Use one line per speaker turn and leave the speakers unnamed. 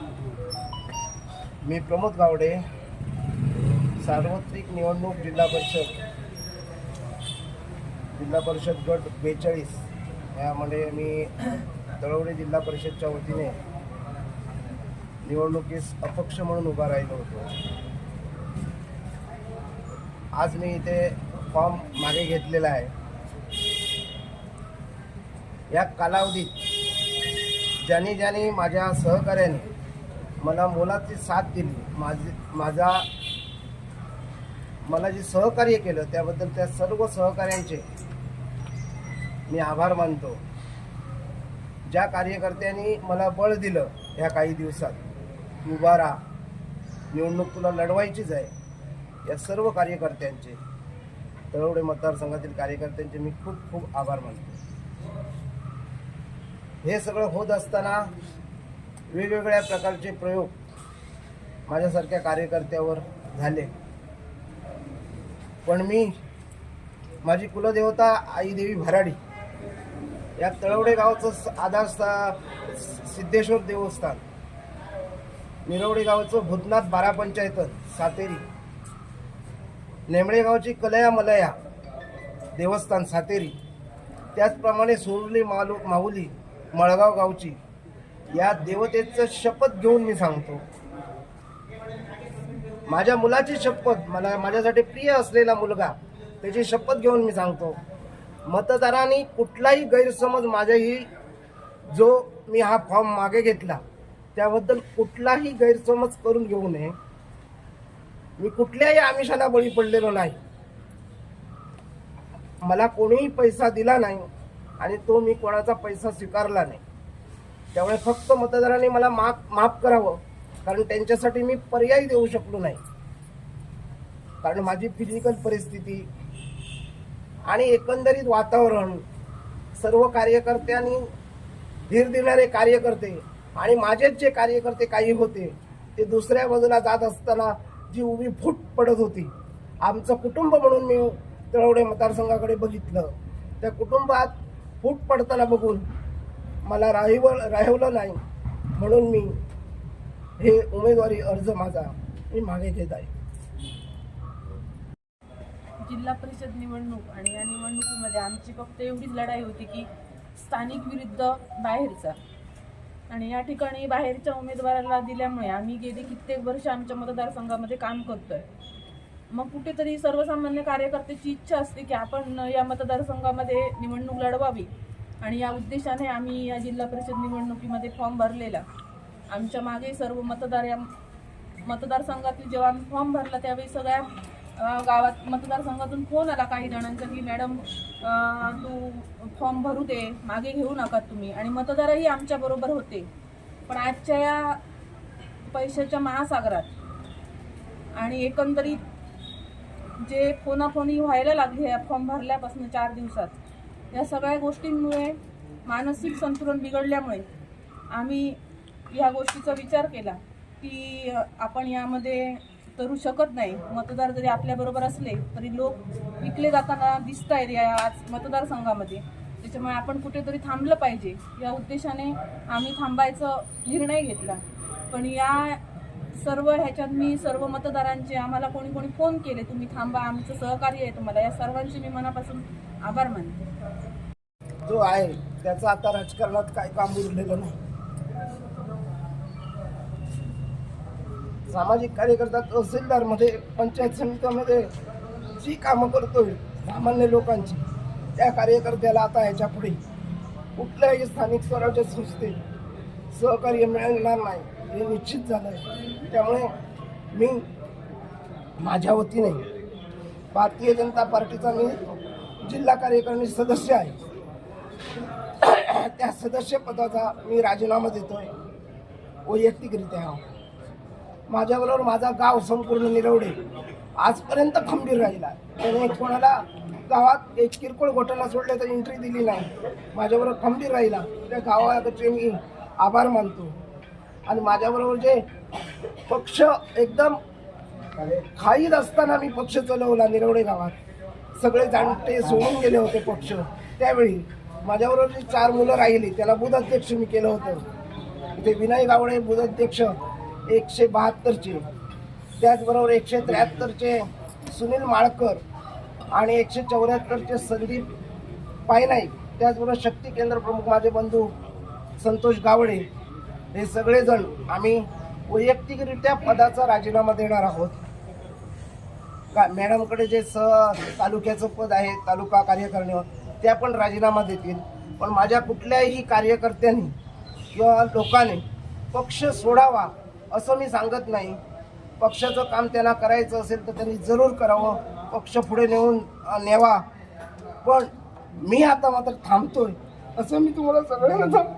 मी प्रमोद गावडे सार्वत्रिक निवडणूक जिल्हा परिषद जिल्हा परिषद गट बेचाळीस. यामध्ये मी तळवडे जिल्हा परिषदच्या वतीने निवडणुकीस अपक्ष म्हणून उभा राहिलो होतो. आज मी इथे फॉर्म मागे घेतलेला आहे. या कालावधीत ज्यांनी ज्यांनी माझ्या सहकार्याने मला मोलाची साथ दिली. माझी माझा मला जे सहकार्य केलं त्याबद्दल त्या सर्व सहकार्यांचे मी आभार मानतो. ज्या कार्यकर्त्यांनी मला बळ दिलं ह्या काही दिवसात उभा राहा. निवडणूक तुला लढवायचीच आहे. या सर्व कार्यकर्त्यांचे तळवडे मतदारसंघातील कार्यकर्त्यांचे मी खूप खूप आभार मानतो. हे सगळं होत असताना वेगवेगळ्या प्रकारचे प्रयोग माझ्यासारख्या कार्यकर्त्यावर झाले. पण मी माझी कुलदेवता आई देवी भराडी या तळवडे गावचं आधारस्था सिद्धेश्वर देवस्थान निरवडे गावचं भूतनाथ बारा पंचायत सातेरी नेमळे गावची कलया मलया देवस्थान सातेरी त्याचप्रमाणे सुरली मालू माहुली मळगाव गावची या देवतेचं शपथ घेऊन मी सांगतो. माझ्या मुलाची शपथ मला माझ्यासाठी प्रिय असलेला मुलगा त्याची शपथ घेऊन मी सांगतो. मतदारांनी कुठलाही गैरसमज माझ्याही जो मी हा फॉर्म मागे घेतला त्याबद्दल कुठलाही गैरसमज करून घेऊ नये. मी कुठल्याही आमिषाला बळी पडलेलो नाही. मला कोणीही पैसा दिला नाही आणि तो मी कोणाचा पैसा स्वीकारला नाही. त्यामुळे फक्त मतदारांनी मला माफ माफ करावं. कारण त्यांच्यासाठी मी पर्याय देऊ शकलो नाही. कारण माझी फिजिकल परिस्थिती आणि एकंदरीत वातावरण सर्व कार्यकर्त्यांनी धीर देणारे कार्यकर्ते आणि माझेच जे कार्यकर्ते काही होते ते दुसऱ्या बाजूला जात असताना जी उभी फूट पडत होती आमचं कुटुंब म्हणून मी तळवडे मतदारसंघाकडे बघितलं. त्या कुटुंबात फूट पडताना बघून मला राहिव राहिवलं नाही. म्हणून मी हे उमेदवारी अर्ज माझा मी मागे घेत आहे.
जिल्हा परिषद निवडणूक आणि या निवडणुकीमध्ये आमची फक्त एवढीच लढाई होती की स्थानिक विरुद्ध बाहेरचा. आणि या ठिकाणी बाहेरच्या उमेदवाराला दिल्यामुळे आम्ही गेली कित्येक वर्ष आमच्या मतदारसंघामध्ये काम करतोय. मग कुठेतरी सर्वसामान्य कार्यकर्त्याची इच्छा असते की आपण या मतदारसंघामध्ये निवडणूक लढवावी. आणि या उद्देशाने आम्ही या जिल्हा परिषद निवडणुकीमध्ये फॉर्म भरलेला. आमच्या मागे सर्व मतदार या मतदारसंघातील जेव्हा आम्ही फॉर्म भरला त्यावेळी सगळ्या गावात मतदारसंघातून फोन आला काही जणांचा की मॅडम तू फॉर्म भरू दे मागे घेऊ नका तुम्ही. आणि मतदारही आमच्याबरोबर होते. पण आजच्या या पैशाच्या महासागरात आणि एकंदरीत जे फोनाफोनी व्हायला लागली ह्या फॉर्म भरल्यापासून चार दिवसात या सगळ्या गोष्टींमुळे मानसिक संतुलन बिघडल्यामुळे आम्ही या गोष्टीचा विचार केला की आपण यामध्ये करू शकत नाही. मतदार जरी आपल्याबरोबर असले तरी लोक विकले जाताना दिसत आहेत या आज मतदारसंघामध्ये. त्याच्यामुळे आपण कुठेतरी थांबलं पाहिजे. या उद्देशाने आम्ही थांबायचा निर्णय घेतला. पण या सर्व ह्याच्यात मी सर्व मतदारांचे आम्हाला कोणी कोणी फोन केले तुम्ही थांबा आमचं सहकार्य आहे तुम्हाला. या सर्वांचे मी मनापासून आभार मानते.
जो आहे त्याचं आता राजकारणात काय काम उरलेलं नाही. सामाजिक कार्यकर्ता तहसीलदारमध्ये पंचायत समितीमध्ये जी कामं करतोय सामान्य लोकांची त्या कार्यकर्त्याला आता ह्याच्या पुढे कुठल्याही स्थानिक स्वराज्य संस्थेत सहकार्य मिळणार नाही हे निश्चित झालं आहे त्यामुळे मी माझ्या वतीने भारतीय जनता पार्टीचा मी जिल्हा कार्यकारिणी सदस्य आहे. त्या सदस्य पदाचा मी राजीनामा देतोय. वैयक्तिकरित्या हो. माझ्याबरोबर माझा गाव संपूर्ण निरवडे. आजपर्यंत खंबीर राहिला. त्याने कोणाला गावात एक किरकोळ घोटाळा सोडले तर एंट्री दिली नाही. माझ्याबरोबर खंबीर राहिला. त्या गावाचे मी आभार मानतो. आणि माझ्याबरोबर जे पक्ष एकदम खाईत असताना मी पक्ष चालवला निरवडे गावात. सगळे जाणते सोडून गेले होते पक्ष. त्यावेळी माझ्याबरोबर जी चार मुलं राहिली त्याला बुधाध्यक्ष मी केलं होतं. इथे विनय गावडे बुध अध्यक्ष एकशे बहात्तरचे. त्याचबरोबर एकशे त्र्याहत्तरचे सुनील माळकर आणि एकशे चौऱ्याहत्तरचे संदीप पायनाईक. त्याचबरोबर शक्ती केंद्र प्रमुख माझे बंधू संतोष गावडे. हे सगळेजण आम्ही वैयक्तिकरित्या पदाचा राजीनामा देणार आहोत. का मॅडमकडे जे स तालुक्याचं पद आहे तालुका कार्यकारिणीवर त्या पण राजीनामा देतील. पण माझ्या कुठल्याही कार्यकर्त्यांनी किंवा लोकांनी पक्ष सोडावा असं मी सांगत नाही. पक्षाचं काम त्यांना करायचं असेल तर त्यांनी जरूर करावं. पक्ष पुढे नेऊन नेवा पण मी आता मात्र थांबतोय असं मी तुम्हाला सगळ्यांना सांगतो.